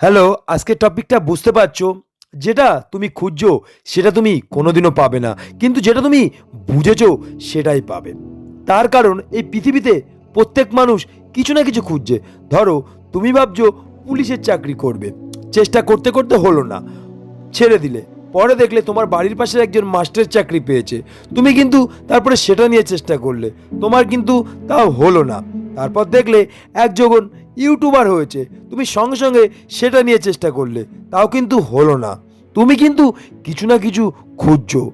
Hello, আজকের টপিকটা বুঝতে পারছ? যেটা তুমি খুঁজছো, সেটা তুমি কোনোদিনও পাবে না। কিন্তু যেটা তুমি বুঝেছ, সেটাই পাবে। তার কারণ, এই পৃথিবীতে প্রত্যেক মানুষ কিছু না কিছু খুঁজছে। ধরো, তুমি ভাবছ পুলিশের চাকরি করবে। চেষ্টা করতে করতে হলো না। ছেড়ে দিলে। পরে দেখলে তোমার বাড়ির পাশে একজন মাস্টারের চাকরি পেয়েছে। তুমি কিন্তু তারপরে সেটা নিয়ে চেষ্টা করলে। তোমার কিন্তু তাও হলো না। তারপর দেখলে একজন ইউটিউবার হয়েছে। তুমি সঙ্গে সঙ্গে সেটা নিয়ে চেষ্টা করলে। তাও কিন্তু হলো না। তুমি কিন্তু কিছু না কিছু খুঁজছো।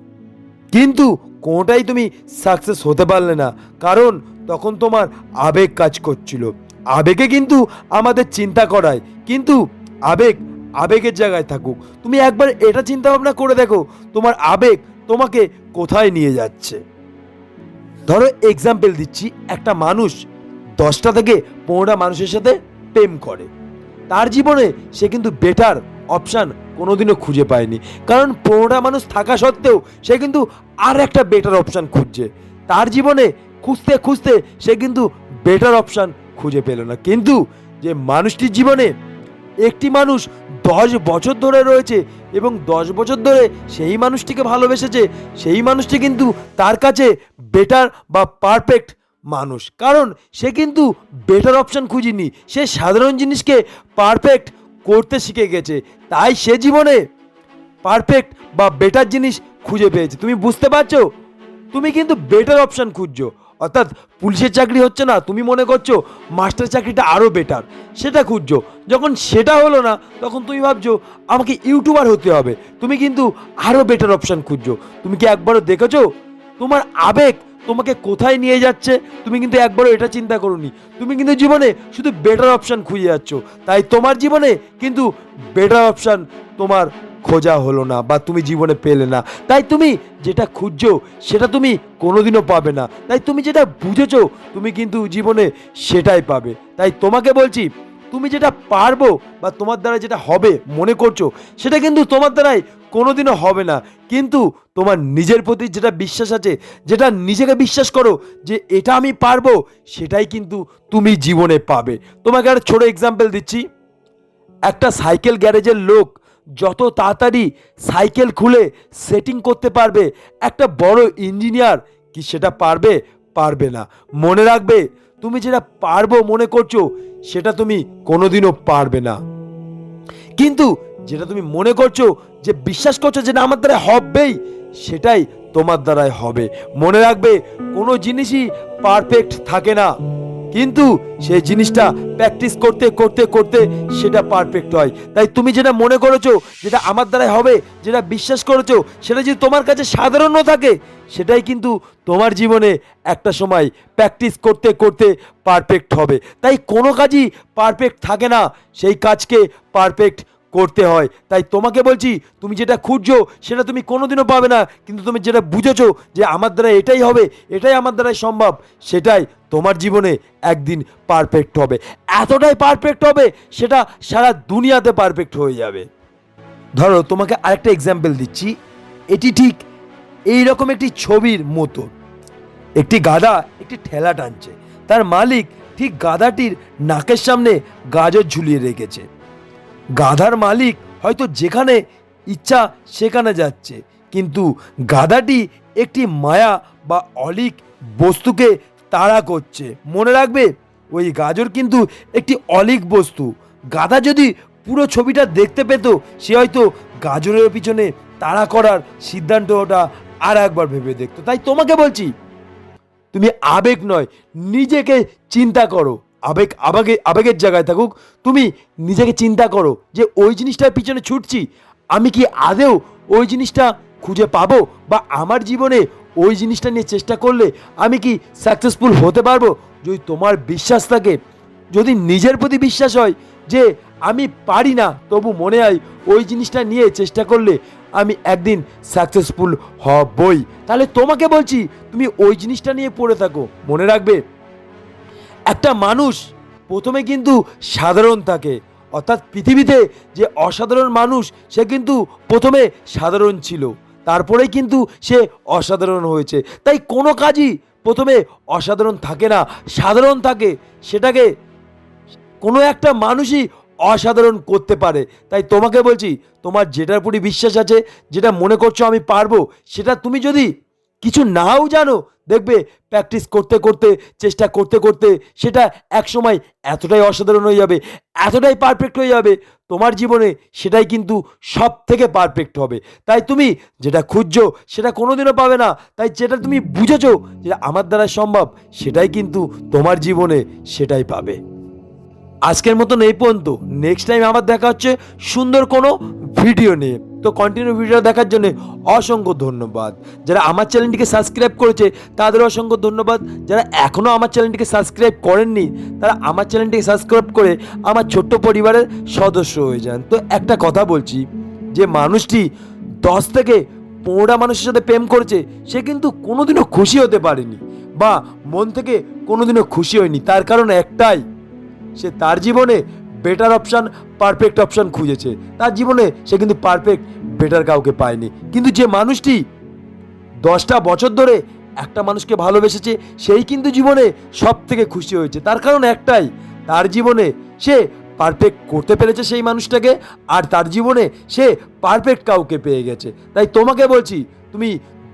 কিন্তু কোনোটাই তুমি সাকসেস হতে পারলে না। কারণ তখন তোমার আবেগ কাজ করছিল। আবেগে কিন্তু আমাদের চিন্তা করায়। কিন্তু আবেগ আবেগের জায়গায় থাকুক। তুমি একবার এটা চিন্তা ভাবনা করে দেখো, তোমার আবেগ তোমাকে কোথায় নিয়ে যাচ্ছে। ধরো এক্সাম্পল দিচ্ছি। একটা মানুষ দশটা থেকে পনেরোটা মানুষের সাথে প্রেম করে। তার জীবনে সে কিন্তু বেটার অপশান কোনোদিনও খুঁজে পায়নি। কারণ পনেরোটা মানুষ থাকা সত্ত্বেও সে কিন্তু আর একটা বেটার অপশান খুঁজছে। তার জীবনে খুঁজতে খুঁজতে সে কিন্তু বেটার অপশান খুঁজে পেল না। কিন্তু যে মানুষটির জীবনে একটি মানুষ দশ বছর ধরে রয়েছে এবং দশ বছর ধরে সেই মানুষটিকে ভালোবেসেছে, সেই মানুষটি কিন্তু তার কাছে বেটার বা পারফেক্ট মানুষ। কারণ সে কিন্তু বেটার অপশন খুঁজিনি। সে সাধারণ জিনিসকে পারফেক্ট করতে শিখে গেছে। তাই সে জীবনে পারফেক্ট বা বেটার জিনিস খুঁজে পেয়েছে। তুমি বুঝতে পারছ? তুমি কিন্তু বেটার অপশন খুঁজছো। অর্থাৎ পুলিশের চাকরি হচ্ছে না, তুমি মনে করছ মাস্টার চাকরিটা আরও বেটার সেটা খুঁজছো। যখন সেটা হলো না, তখন তুমি ভাবছ, আমাকে ইউটিউবার হতে হবে। তুমি কিন্তু আরও বেটার অপশান খুঁজছো। তুমি কি একবারও দেখেছ? তোমার আবেগ তোমাকে কোথায় নিয়ে যাচ্ছে? তুমি কিন্তু একবারও এটা চিন্তা করোনি। তুমি কিন্তু জীবনে শুধু বেটার অপশান খুঁজে যাচ্ছ। তাই তোমার জীবনে কিন্তু বেটার অপশান তোমার খোঁজা হলো না বা তুমি জীবনে পেলে না। তাই তুমি যেটা খুঁজছো, সেটা তুমি কোনোদিনও পাবে না। তাই তুমি যেটা বুঝেছ, তুমি কিন্তু জীবনে সেটাই পাবে। তাই তোমাকে বলছি তুমি যেটা পারব বা তোমার দ্বারা যেটা হবে, মনে করছ, সেটা কিন্তু তোমার দ্বারাই কোনোদিনও হবে না। কিন্তু তোমার নিজের প্রতি যেটা বিশ্বাস আছে, যেটা নিজেকে বিশ্বাস করো যে এটা আমি পারব, সেটাই কিন্তু তুমি জীবনে পাবে। তোমাকে একটা ছোটো এক্সাম্পল দিচ্ছি। একটা সাইকেল গ্যারেজের লোক যত তাড়াতাড়ি সাইকেল খুলে সেটিং করতে পারবে, একটা বড় ইঞ্জিনিয়ার কি সেটা পারবে? পারবে না। মনে রাখবে, তুমি যেটা পারব মনে করছ, সেটা তুমি কোনোদিনও পারবে না। কিন্তু যেটা তুমি মনে করছ, যে বিশ্বাস করছ যে না, আমার দ্বারা হবেই, সেটাই তোমার দ্বারাই হবে। মনে রাখবে, কোনো জিনিসই পারফেক্ট থাকে না। কিন্তু সেই জিনিসটা প্র্যাকটিস করতে করতে করতে সেটা পারফেক্ট হয়। তাই তুমি যেটা মনে করেছ, যেটা আমার দ্বারাই হবে, যেটা বিশ্বাস করেছ, সেটা যদি তোমার কাছে সাধারণও থাকে, সেটাই কিন্তু তোমার জীবনে একটা সময় প্র্যাকটিস করতে করতে পারফেক্ট হবে। তাই কোনো কাজই পারফেক্ট থাকে না, সেই কাজকে পারফেক্ট করতে হয়। তাই তোমাকে বলছি, তুমি যেটা খুঁজছো, সেটা তুমি কোনোদিনও পাবে না। কিন্তু তুমি যেটা বুঝেছ যে আমার দ্বারা এটাই হবে, এটাই আমার দ্বারাই সম্ভব, সেটাই তোমার জীবনে একদিন পারফেক্ট হবে। এতটাই পারফেক্ট হবে, সেটা সারা দুনিয়াতে পারফেক্ট হয়ে যাবে। ধরো, তোমাকে আরেকটা এক্সাম্পল দিচ্ছি। এটি ঠিক এই রকম একটি ছবির মতো। একটি গাধা একটি ঠেলা টানছে। তার মালিক ঠিক গাধাটির নাকের সামনে গাজর ঝুলিয়ে রেখেছে। গাধার মালিক হয়তো যেখানে ইচ্ছা সেখানে যাচ্ছে। কিন্তু গাধাটি একটি মায়া বা অলিক বস্তুকে তাড়া করছে। মনে রাখবে, ওই গাজর কিন্তু একটি অলিক বস্তু। গাধা যদি পুরো ছবিটা দেখতে পেত, সে হয়তো গাজরের পিছনে তাড়া করার সিদ্ধান্তটা আর একবার ভেবে দেখতো। তাই তোমাকে বলছি, তুমি আবেগ নয়, নিজেকে চিন্তা করো। আবেগ, আবেগে, আবেগের জায়গায় থাকুক, তুমি নিজেকে চিন্তা করো যে ওই জিনিসটার পিছনে ছুটছি, আমি কি আদেও ওই জিনিসটা খুঁজে পাবো বা আমার জীবনে ওই জিনিসটা নিয়ে চেষ্টা করলে আমি কি সাকসেসফুল হতে পারব? যদি তোমার বিশ্বাস থাকে, যদি নিজের প্রতি বিশ্বাস হয় যে আমি পারি না, তবু মনে হয় ওই জিনিসটা নিয়ে চেষ্টা করলে আমি একদিন সাকসেসফুল হবই। তাহলে তোমাকে বলছি, তুমি ওই জিনিসটা নিয়ে পড়ে থাকো, মনে রাখবে? একটা মানুষ প্রথমে কিন্তু সাধারণ থাকে অর্থাৎ পৃথিবীতে যে অসাধারণ মানুষ, সে কিন্তু প্রথমে সাধারণ ছিল। তারপরেই কিন্তু সে অসাধারণ হয়েছে। তাই কোনো কাজই প্রথমে অসাধারণ থাকে না। সাধারণ থাকে সেটাকে কোনো একটা মানুষই অসাধারণ করতে পারে। তাই তোমাকে বলছি, তোমার যেটার প্রতি বিশ্বাস আছে, যেটা মনে করছ আমি পারব, সেটা তুমি যদি কিছু নাও জানো দেখবে প্র্যাকটিস করতে করতে, চেষ্টা করতে করতে সেটা এক সময় এতটাই অসাধারণ হয়ে যাবে, এতটাই পারফেক্ট হয়ে যাবে, তোমার জীবনে সেটাই কিন্তু সব থেকে পারফেক্ট হবে। তাই তুমি যেটা খুঁজছো সেটা কোনোদিনও পাবে না, তাই যেটা তুমি বুঝেছ যে আমার দ্বারা সম্ভব সেটাই কিন্তু তোমার জীবনে সেটাই পাবে। আজকের মতন এই পর্যন্ত নেক্সট টাইম আবার দেখা হচ্ছে সুন্দর কোনো ভিডিও নিয়ে। তো কন্টিনিউ ভিডিও দেখার জন্য অসংখ্য ধন্যবাদ। যারা আমার চ্যানেলটিকে সাবস্ক্রাইব করেছে, তাদের অসংখ্য ধন্যবাদ। যারা এখনও আমার চ্যানেলটিকে সাবস্ক্রাইব করেননি, তারা আমার চ্যানেলটিকে সাবস্ক্রাইব করে আমার ছোট্ট পরিবারের সদস্য হয়ে যান। তো একটা কথা বলছি, যে মানুষটি দশ থেকে পনেরোটা মানুষের সাথে প্রেম করেছে, সে কিন্তু কোনোদিনও খুশি হতে পারেনি বা মন থেকে কোনোদিনও খুশি হয়নি। তার কারণ একটাই, সে তার জীবনে বেটার অপশান পারফেক্ট অপশান খুঁজেছে। তার জীবনে সে কিন্তু পারফেক্ট বেটার কাউকে পায়নি। কিন্তু যে মানুষটি দশটা বছর ধরে একটা মানুষকে ভালোবেসেছে, সেই কিন্তু জীবনে সব থেকে খুশি হয়েছে। তার কারণ একটাই, তার জীবনে সে পারফেক্ট করতে পেরেছে সেই মানুষটাকে, আর তার জীবনে সে পারফেক্ট কাউকে পেয়ে গেছে। তাই তোমাকে বলছি, তুমি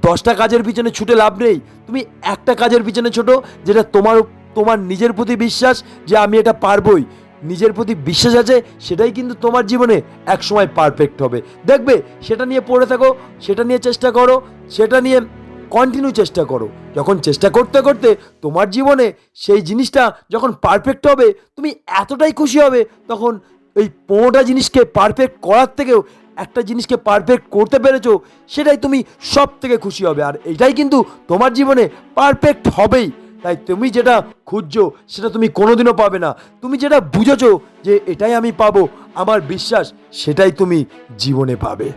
দশটা কাজের পিছনে ছুটে লাভ নেই। তুমি একটা কাজের পিছনে ছোটো, যেটা তোমার তোমার নিজের প্রতি বিশ্বাস যে আমি এটা পারবই। নিজের প্রতি বিশ্বাস আছে, সেটাই কিন্তু তোমার জীবনে এক সময় পারফেক্ট হবে। দেখবে, সেটা নিয়ে পড়ে থাকো, সেটা নিয়ে চেষ্টা করো, সেটা নিয়ে কন্টিনিউ চেষ্টা করো। যখন চেষ্টা করতে করতে তোমার জীবনে সেই জিনিসটা যখন পারফেক্ট হবে, তুমি এতটাই খুশি হবে, তখন এই পনেরোটা জিনিসকে পারফেক্ট করার থেকেও একটা জিনিসকে পারফেক্ট করতে পেরেছ, সেটাই তুমি সব থেকে খুশি হবে। আর এটাই কিন্তু তোমার জীবনে পারফেক্ট হবেই। তাই তুমি যেটা খুঁজছো, সেটা তুমি কোনোদিনও পাবে না। তুমি যেটা বুঝেছ যে এটাই আমি পাবো, আমার বিশ্বাস সেটাই তুমি জীবনে পাবে।